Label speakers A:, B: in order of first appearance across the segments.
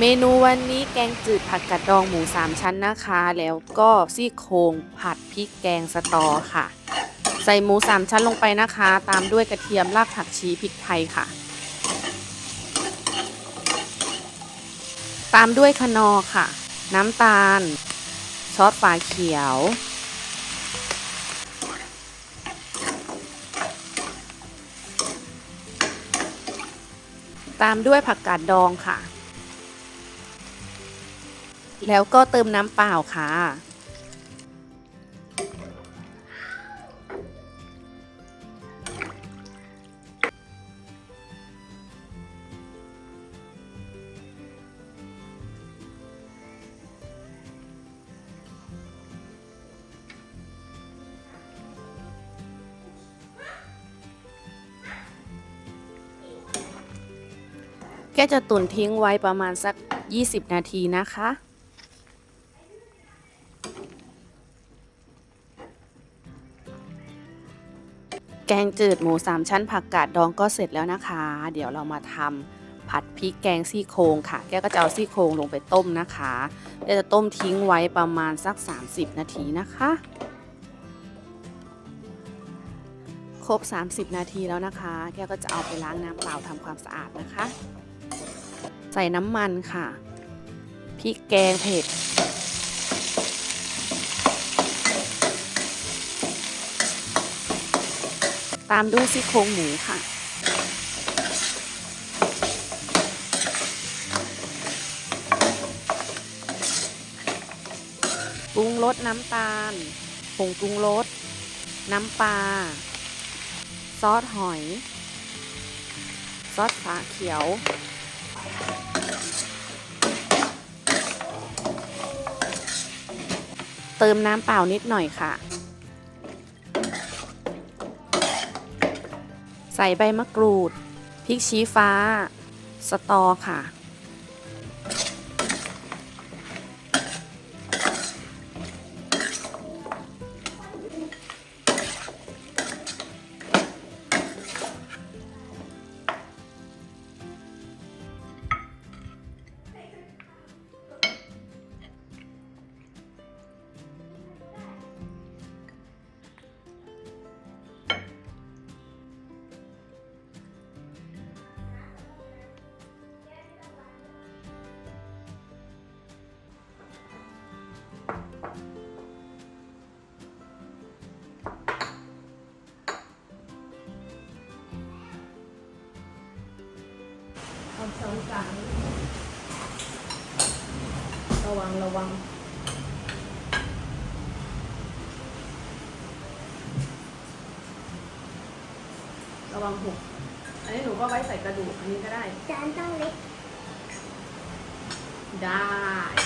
A: เมนูวันนี้แกงจืดผักกาดดองหมูสามชั้นนะคะ แล้วก็ซี่โครงผัดพริกแกงสตอค่ะ ใส่หมูสามชั้นลงไปนะคะ ตามด้วยกระเทียมรากผักชีพริกไทยค่ะ ตามด้วยคนอค่ะ น้ำตาล ซอสฝาเขียว ตามด้วยผักกาดดองค่ะ แล้วก็เติมน้ำเปล่าค่ะ แกจะตุนทิ้งไว้ประมาณสัก 20 นาทีนะคะ แกงจืดหมูสามชั้นผักกาดดองก็เสร็จแล้วนะคะ เดี๋ยวเรามาทำผัดพริกแกงซี่โครงค่ะ แกก็จะเอาซี่โครงลงไปต้มนะคะแกจะต้มทิ้งไว้ประมาณสัก 30 นาทีนะคะ ครบ 30 นาทีแล้วนะคะ แกก็จะเอาไปล้างน้ำเปล่าทำความสะอาดนะคะ ใส่น้ำมันค่ะ พริกแกงเผ็ด ตามด้วยซี่โครงหมูค่ะ ปรุงรสน้ำตาล ผงปรุงรส น้ำปลา ซอสหอย ซอสฝาเขียวเติมน้ำเปล่านิดหน่อยค่ะ ใส่ใบมะกรูดพริกชี้ฟ้า สตอค่ะ เอาช้อนกลางระวังระวังระวังหกอันนี้หนูก็ไว้ใส่กระดูก อันนี้ก็ได้
B: จานต้องเล็ก
A: ได้อืม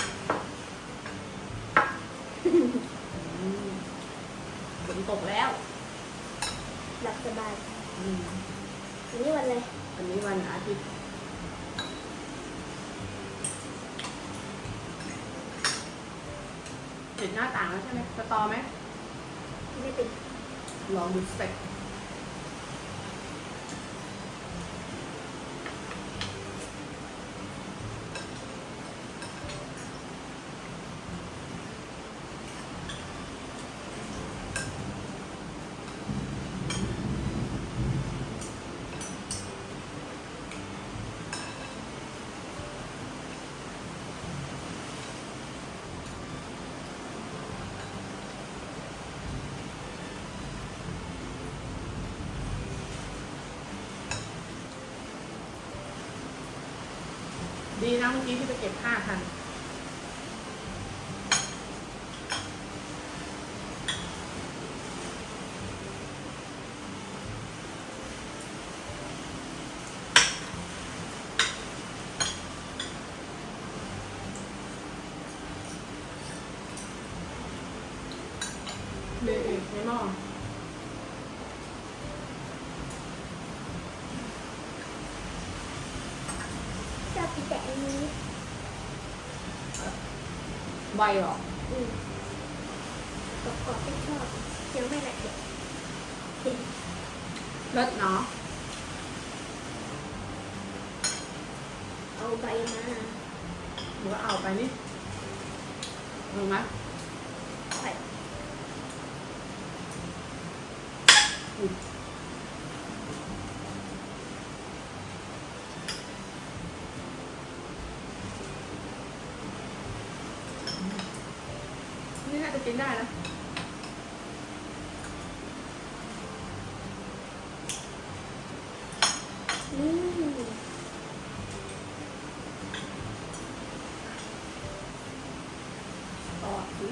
A: ฝนตกแล้ว
B: หลับสบาย
A: อืม
B: วันนี้วันอะไร
A: วันนี้วันอาทิตย์เห็นหน้าต่างแล้วใช่ไหมสตอไหม
B: ไม่เป็น
A: ลองดูสิดีนะ เมื่อกี้ที่ไปเก็บผ้าทันเด็กๆในหม้อ
B: ชอบกินแต่อันนี้
A: ใบหรอ
B: อืมกรอบๆไม่ชอบเคี้ยวไม่ละเอียด
A: เลิศเนาะ
B: เอาใบมา
C: หรือว่าเอาไปนี่รู้ไหม
B: ใส่
C: จะกินได้นะ
B: อืม
C: ต่อสิ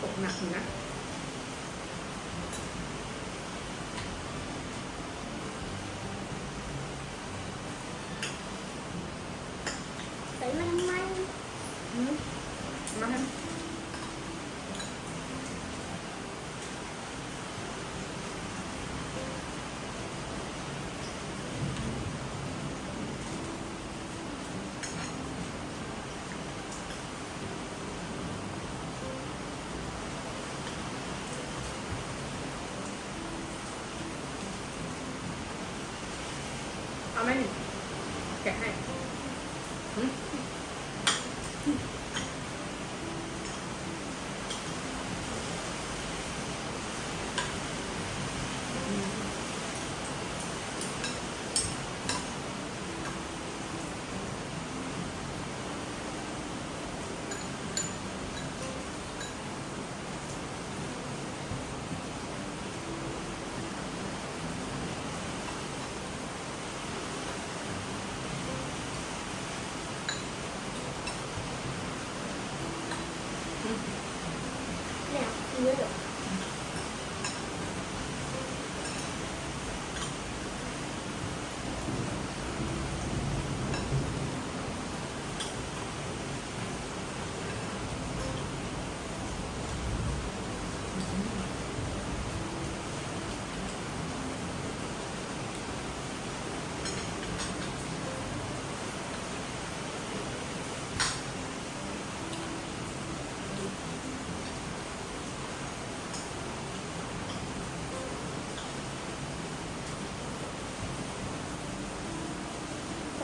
C: ตกหนักอยู่นะ
B: ใส่มันทำไม
C: อืมมาให้ เอาไหมหนึ่งแกะให้หื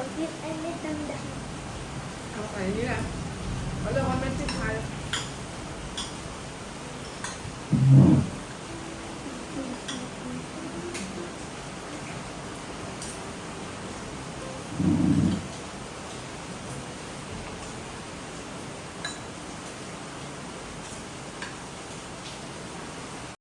B: คนที่ไอ้เม็ดดำ
C: เอาใส่นี่แหละเขาเรียกว่าเม็ดพริกไทย